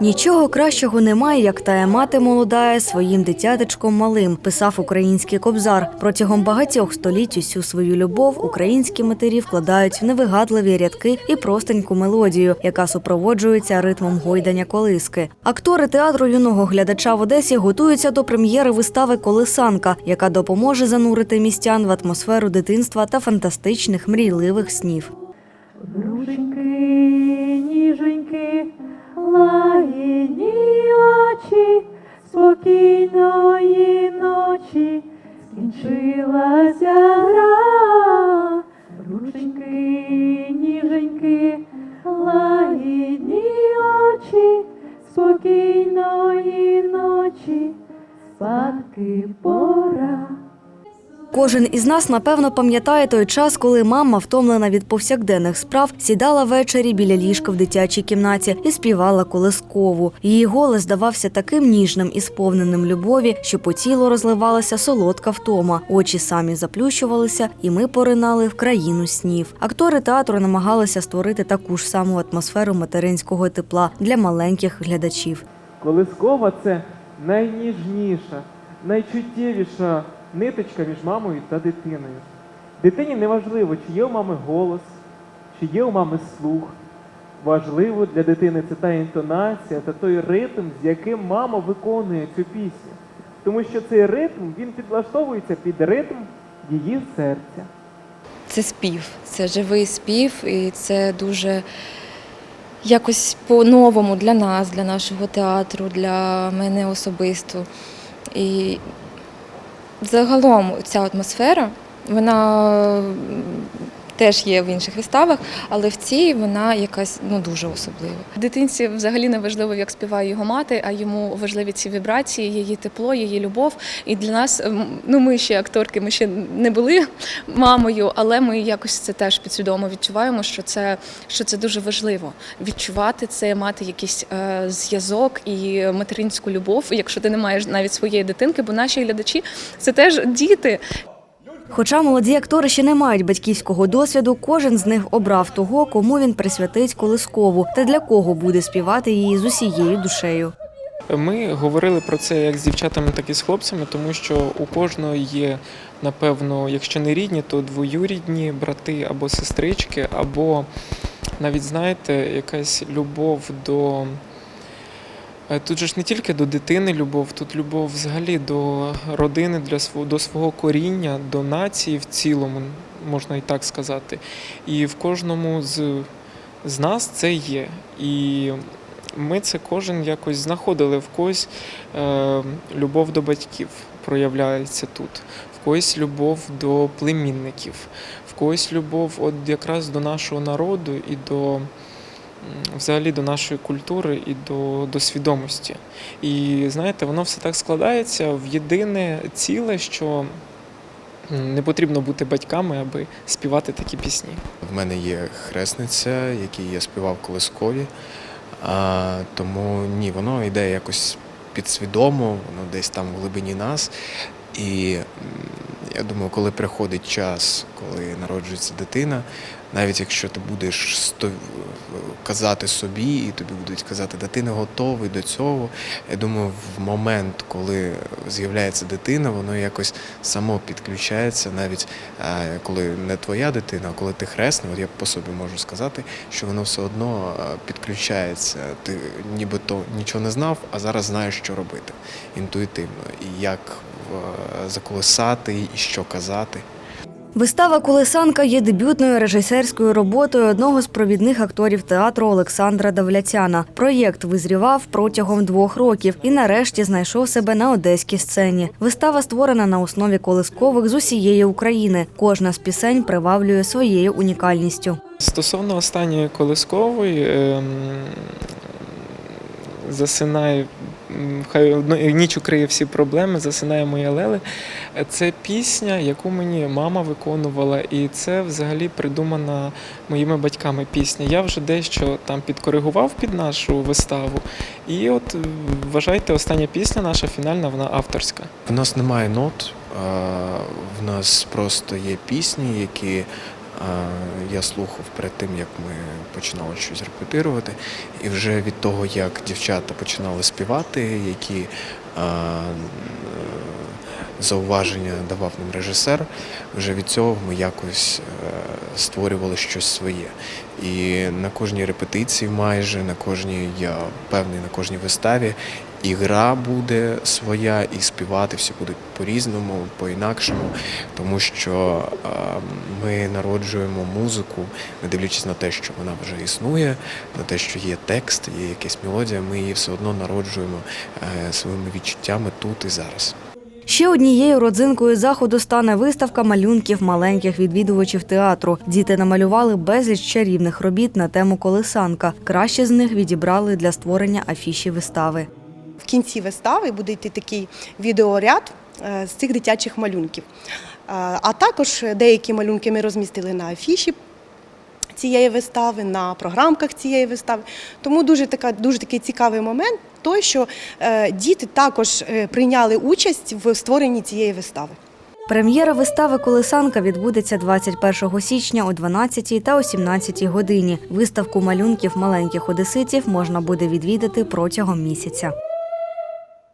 Нічого кращого немає, як тая мати молодая своїм дитятечком малим, писав український кобзар. Протягом багатьох століть усю свою любов українські матері вкладають в невигадливі рядки і простеньку мелодію, яка супроводжується ритмом гойдання колиски. Актори театру юного глядача в Одесі готуються до прем'єри вистави Колисанка, яка допоможе занурити містян в атмосферу дитинства та фантастичних мрійливих снів. Спокійної ночі, скінчилася гра. Рученьки, ніженьки, лагідні очі, спокійної ночі, спадки пора. Кожен із нас напевно пам'ятає той час, коли мама, втомлена від повсякденних справ, сідала ввечері біля ліжка в дитячій кімнаті і співала колискову. Її голос здавався таким ніжним і сповненим любові, що по тілу розливалася солодка втома. Очі самі заплющувалися, і ми поринали в країну снів. Актори театру намагалися створити таку ж саму атмосферу материнського тепла для маленьких глядачів. Колискова це найніжніша, найчуттєвіша ниточка між мамою та дитиною. Дитині не важливо, чи є у мами голос, чи є у мами слух. Важливо для дитини це та інтонація та той ритм, з яким мама виконує цю пісню. Тому що цей ритм він підлаштовується під ритм її серця. Це спів, це живий спів, і це дуже якось по-новому для нас, для нашого театру, для мене особисто. І загалом ця атмосфера, вона теж є в інших виставах, але в цій вона якась ну, дуже особлива. Дитинці взагалі не важливо, як співає його мати, а йому важливі ці вібрації, її тепло, її любов. І для нас, ну ми ще акторки, ми ще не були мамою, але ми якось це теж підсвідомо відчуваємо, що це, що це дуже важливо. Відчувати це, мати якийсь е, зв'язок і материнську любов, якщо ти не маєш навіть своєї дитинки, бо наші глядачі це теж діти. Хоча молоді актори ще не мають батьківського досвіду, кожен з них обрав того, кому він присвятить колискову та для кого буде співати її з усією душею. Ми говорили про це як з дівчатами, так і з хлопцями, тому що у кожного є, напевно, якщо не рідні, то двоюрідні брати або сестрички, або навіть, знаєте, якась любов до. Е, Тут же ж не тільки до дитини любов, тут любов взагалі до родини, для свого, до свого коріння, до нації в цілому, можна і так сказати. І в кожному з, з нас це є. І ми це кожен якось знаходили в когось е, любов до батьків проявляється тут, в когось любов до племінників, в когось любов от якраз до нашого народу і до взагалі до нашої культури і до, до свідомості. І знаєте, воно все так складається в єдине ціле, що не потрібно бути батьками, аби співати такі пісні. В мене є хресниця, якій я співав колискові. А, тому ні, воно йде якось підсвідомо, воно десь там в глибині нас. І я думаю, коли приходить час, коли народжується дитина, навіть якщо ти будеш сто... казати собі, і тобі будуть казати, да ти не готовий до цього. Я думаю, в момент, коли з'являється дитина, воно якось само підключається, навіть е, коли не твоя дитина, а коли ти хресний, от я по собі можу сказати, що воно все одно е, підключається. Ти нібито нічого не знав, а зараз знаєш, що робити інтуїтивно, і як е, заколисати, і що казати. Вистава Колесанка є дебютною режисерською роботою одного з провідних акторів театру Олександра Давляцяна. Проєкт визрівав протягом двох років і нарешті знайшов себе на одеській сцені. Вистава створена на основі колискових з усієї України. Кожна з пісень приваблює своєю унікальністю. Стосовно останньої колискової, ем, засинає, хай ніч укриє всі проблеми, засинає моя леле. Це пісня, яку мені мама виконувала, і це взагалі придумана моїми батьками пісня. Я вже дещо там підкоригував під нашу виставу. І от е, вважайте, остання пісня наша фінальна, вона авторська. В нас немає нот, в нас просто є пісні, які я слухав перед тим, як ми починали щось репетирувати. І вже від того, як дівчата починали співати, які зауваження давав нам режисер, вже від цього ми якось е, створювали щось своє. І на кожній репетиції, майже на кожній, я певний, на кожній виставі і гра буде своя, і співати всі будуть по-різному, по-інакшому, тому що е, ми народжуємо музику, не дивлячись на те, що вона вже існує, на те, що є текст, є якась мелодія, ми її все одно народжуємо е, своїми відчуттями тут і зараз. Ще однією родзинкою заходу стане виставка малюнків маленьких відвідувачів театру. Діти намалювали безліч чарівних робіт на тему колисанка. Кращі з них відібрали для створення афіші вистави. В кінці вистави буде йти такий відеоряд е, з цих дитячих малюнків. Е, А також деякі малюнки ми розмістили на афіші цієї вистави, на програмках цієї вистави. Тому дуже, така, дуже такий цікавий момент той, що е, діти також прийняли участь в створенні цієї вистави. Прем'єра вистави Колисанка відбудеться 21 січня о 12 та о 17 годині. Виставку малюнків маленьких одеситів можна буде відвідати протягом місяця.